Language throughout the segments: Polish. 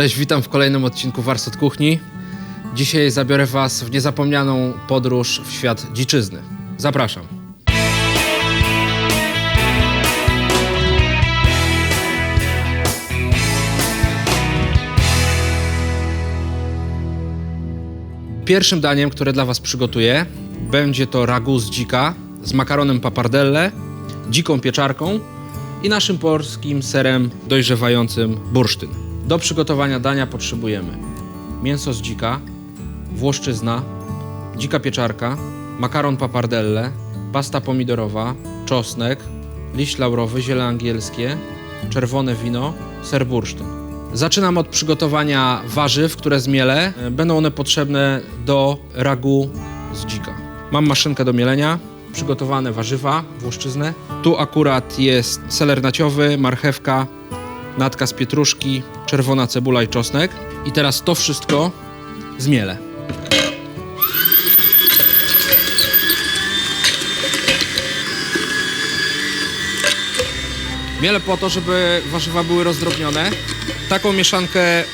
Cześć, witam w kolejnym odcinku Warsztat Kuchni. Dzisiaj zabiorę Was w niezapomnianą podróż w świat dziczyzny. Zapraszam. Pierwszym daniem, które dla Was przygotuję, będzie to ragu z dzika z makaronem papardelle, dziką pieczarką i naszym polskim serem dojrzewającym bursztyn. Do przygotowania dania potrzebujemy mięso z dzika, włoszczyzna, dzika pieczarka, makaron papardelle, pasta pomidorowa, czosnek, liść laurowy, ziele angielskie, czerwone wino, ser bursztyn. Zaczynam od przygotowania warzyw, które zmielę. Będą one potrzebne do ragu z dzika. Mam maszynkę do mielenia, przygotowane warzywa, włoszczyznę. Tu akurat jest seler naciowy, marchewka, natka z pietruszki, czerwona cebula i czosnek. I teraz to wszystko zmielę. Mielę po to, żeby warzywa były rozdrobnione. Taką mieszankę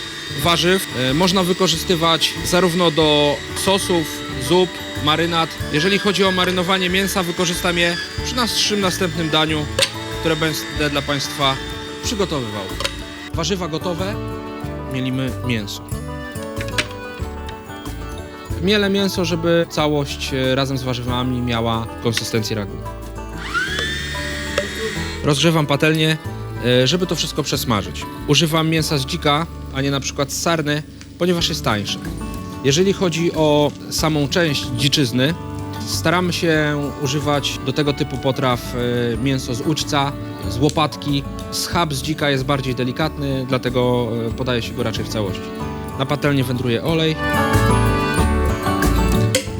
warzyw e, można wykorzystywać zarówno do sosów, zup, marynat. Jeżeli chodzi o marynowanie mięsa, wykorzystam je przy naszym następnym daniu, które będę dla Państwa przygotowywał. Warzywa gotowe, mielimy mięso. Mielę mięso, żeby całość e, razem z warzywami miała konsystencję ragu. Rozgrzewam patelnię, e, żeby to wszystko przesmażyć. Używam mięsa z dzika, a nie na przykład z sarny, ponieważ jest tańsze. Jeżeli chodzi o samą część dziczyzny, staramy się używać do tego typu potraw e, mięso z ućca, z łopatki. Schab z dzika jest bardziej delikatny, dlatego e, podaje się go raczej w całości. Na patelnię wędruje olej.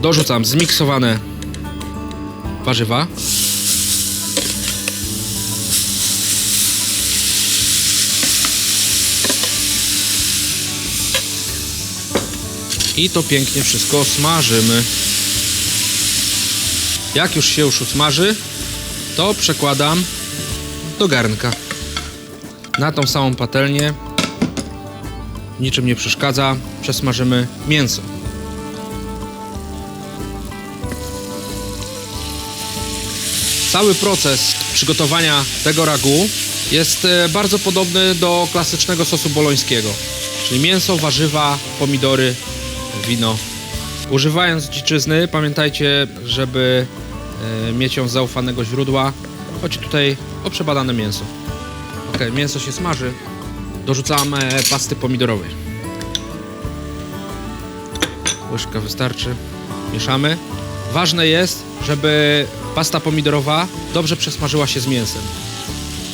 Dorzucam zmiksowane warzywa. I to pięknie wszystko smażymy. Jak już się już usmaży, to przekładam do garnka. Na tą samą patelnię, niczym nie przeszkadza, przesmażymy mięso. Cały proces przygotowania tego ragu jest e, bardzo podobny do klasycznego sosu bolońskiego, czyli mięso, warzywa, pomidory, wino. Używając dziczyzny, pamiętajcie, żeby mieć ją z zaufanego źródła. Chodzi tutaj o przebadane mięso. Ok, mięso się smaży. Dorzucamy pasty pomidorowej. Łyżka wystarczy. Mieszamy. Ważne jest, żeby pasta pomidorowa dobrze przesmażyła się z mięsem.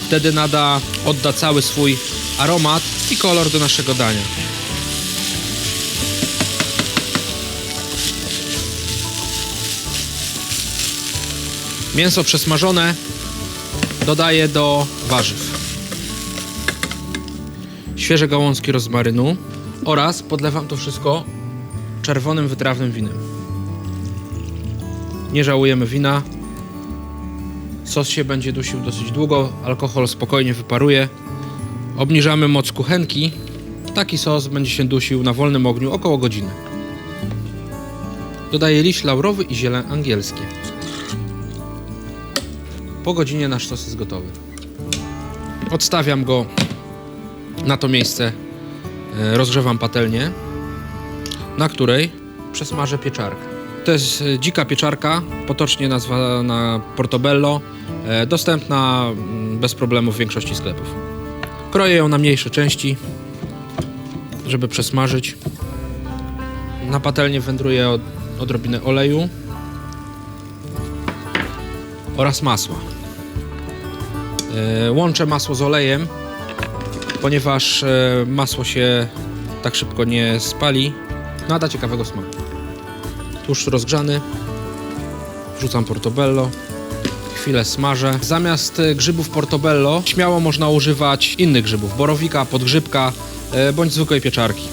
Wtedy nada, odda cały swój aromat i kolor do naszego dania. Mięso przesmażone dodaję do warzyw. Świeże gałązki rozmarynu oraz podlewam to wszystko czerwonym wytrawnym winem. Nie żałujemy wina. Sos się będzie dusił dosyć długo, alkohol spokojnie wyparuje. Obniżamy moc kuchenki. Taki sos będzie się dusił na wolnym ogniu około godziny. Dodaję liść laurowy i ziele angielskie. Po godzinie nasz sos jest gotowy. Odstawiam go na to miejsce. E, Rozgrzewam patelnię, na której przesmażę pieczarkę. To jest e, dzika pieczarka, potocznie nazwana portobello, e, dostępna mm, bez problemu w większości sklepów. Kroję ją na mniejsze części, żeby przesmażyć. Na patelnię wędruje od, odrobinę oleju oraz masła. E, Łączę masło z olejem, ponieważ e, masło się tak szybko nie spali. Nada ciekawego smaku. Tłuszcz rozgrzany. Wrzucam portobello. Chwilę smażę. Zamiast e, grzybów portobello śmiało można używać innych grzybów. Borowika, podgrzybka bądź zwykłej pieczarki.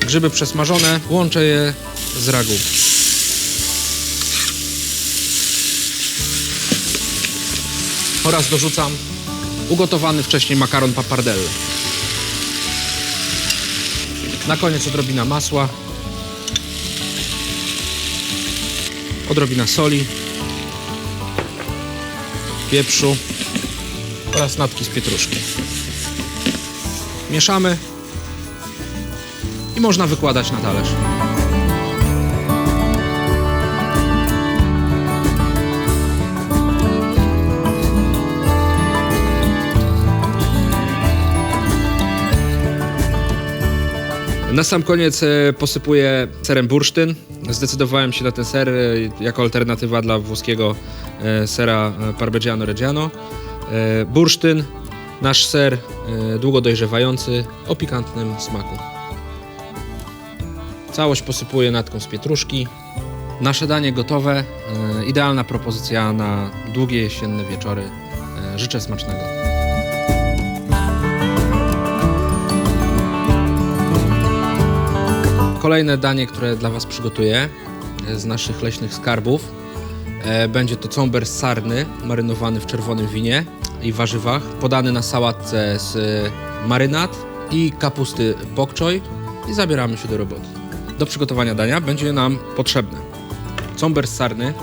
Grzyby przesmażone łączę je z ragu. Oraz dorzucam ugotowany wcześniej makaron papardelle. Na koniec odrobina masła. Odrobina soli. Pieprzu. Oraz natki z pietruszki. Mieszamy. I można wykładać na talerz. Na sam koniec e, posypuję serem bursztyn. Zdecydowałem się na ten ser e, jako alternatywa dla włoskiego e, sera Parmigiano Reggiano. Bursztyn, nasz ser długo dojrzewający, o pikantnym smaku. Całość posypuję natką z pietruszki. Nasze danie gotowe. Idealna propozycja na długie jesienne wieczory. Życzę smacznego. Kolejne danie, które dla Was przygotuję e, z naszych leśnych skarbów, e, będzie to cąber sarny, marynowany w czerwonym winie i warzywach, podany na sałatce z marynat i kapusty bok choy i zabieramy się do roboty. Do przygotowania dania będzie nam potrzebne cąber sarny,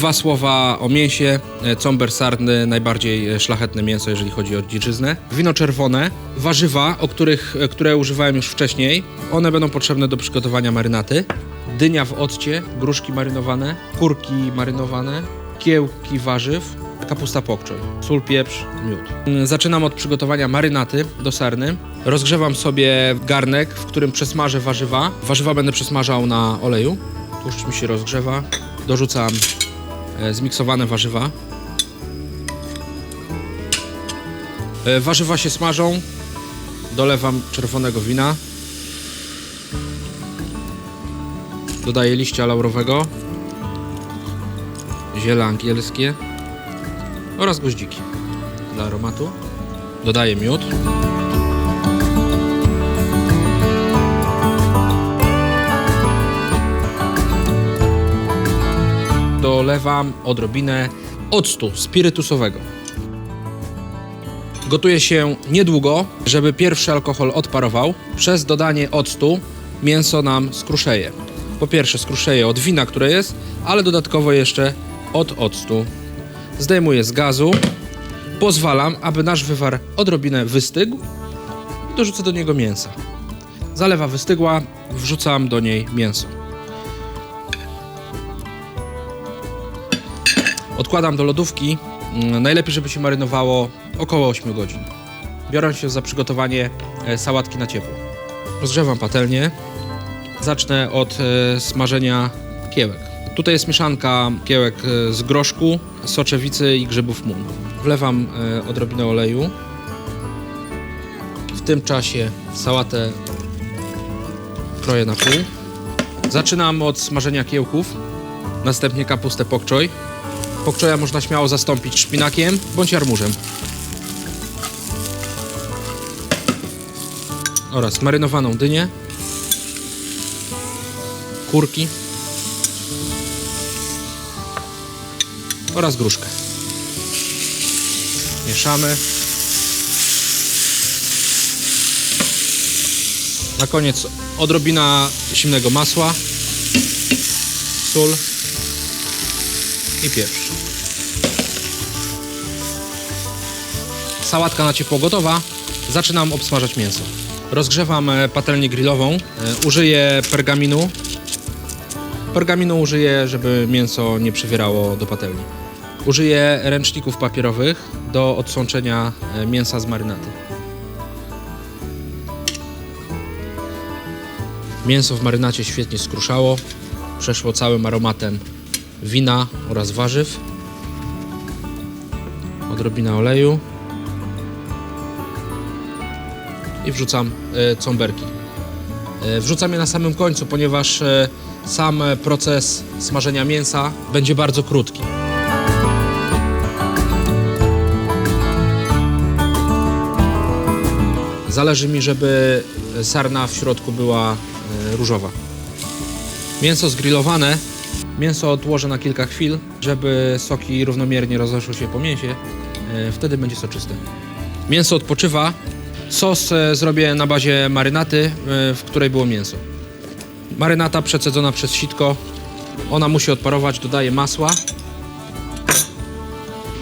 Dwa słowa o mięsie. E, Cąber sarny, najbardziej e, szlachetne mięso, jeżeli chodzi o dziczyznę. Wino czerwone, warzywa, o których, e, które używałem już wcześniej. One będą potrzebne do przygotowania marynaty. Dynia w occie, gruszki marynowane, kurki marynowane, kiełki warzyw, kapusta pokczoj, sól, pieprz, miód. Mm, Zaczynam od przygotowania marynaty do sarny. Rozgrzewam sobie garnek, w którym przesmażę warzywa. Warzywa będę przesmażał na oleju. Tłuszcz mi się rozgrzewa. Dorzucam zmiksowane warzywa. E, Warzywa się smażą. Dolewam czerwonego wina. Dodaję liścia laurowego. Ziele angielskie. Oraz goździki dla aromatu. Dodaję miód. Dolewam odrobinę octu spirytusowego. Gotuje się niedługo, żeby pierwszy alkohol odparował. Przez dodanie octu mięso nam skruszeje. Po pierwsze skruszeje od wina, które jest, ale dodatkowo jeszcze od octu. Zdejmuję z gazu. Pozwalam, aby nasz wywar odrobinę wystygł i dorzucę do niego mięsa. Zalewa wystygła, wrzucam do niej mięso. Odkładam do lodówki. Mm, Najlepiej, żeby się marynowało około 8 godzin. Biorę się za przygotowanie e, sałatki na ciepło. Rozgrzewam patelnię. Zacznę od e, smażenia kiełek. Tutaj jest mieszanka kiełek e, z groszku, soczewicy i grzybów mun. Wlewam odrobinę oleju. W tym czasie sałatę kroję na pół. Zaczynam od smażenia kiełków, następnie kapustę pokczoj. Pokczoja można śmiało zastąpić szpinakiem bądź jarmużem. Oraz marynowaną dynię, kurki oraz gruszkę. Mieszamy. Na koniec odrobina zimnego masła, sól i pieprz. Sałatka na ciepło gotowa. Zaczynam obsmażać mięso. Rozgrzewam e, patelnię grillową. E, Użyję pergaminu. Pergaminu użyję, żeby mięso nie przywierało do patelni. Użyję ręczników papierowych do odsączenia e, mięsa z marynaty. Mięso w marynacie świetnie skruszało. Przeszło całym aromatem wina oraz warzyw. Odrobina oleju. I wrzucam e, cąberki. E, Wrzucam je na samym końcu, ponieważ e, sam proces smażenia mięsa będzie bardzo krótki. Zależy mi, żeby sarna w środku była różowa. Mięso zgrillowane Mięso odłożę na kilka chwil, żeby soki równomiernie rozeszły się po mięsie. Wtedy będzie soczyste. Mięso odpoczywa. Sos zrobię na bazie marynaty, e, w której było mięso. Marynata przecedzona przez sitko. Ona musi odparować, dodaję masła.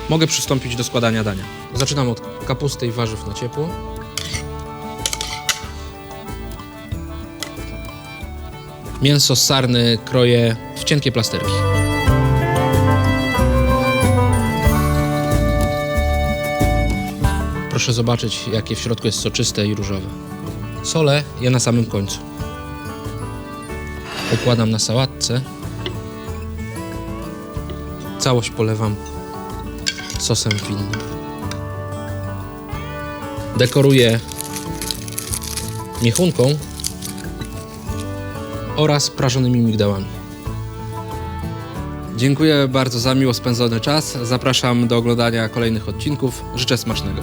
Mogę przystąpić do składania dania. Zaczynam od kapusty i warzyw na ciepło. Mięso z sarny kroję w cienkie plasterki. Proszę zobaczyć, jakie w środku jest soczyste i różowe. Solę je na samym końcu. Układam na sałatce. Całość polewam sosem winnym. Dekoruję miechunką oraz prażonymi migdałami. Dziękuję bardzo za miło spędzony czas. Zapraszam do oglądania kolejnych odcinków. Życzę smacznego.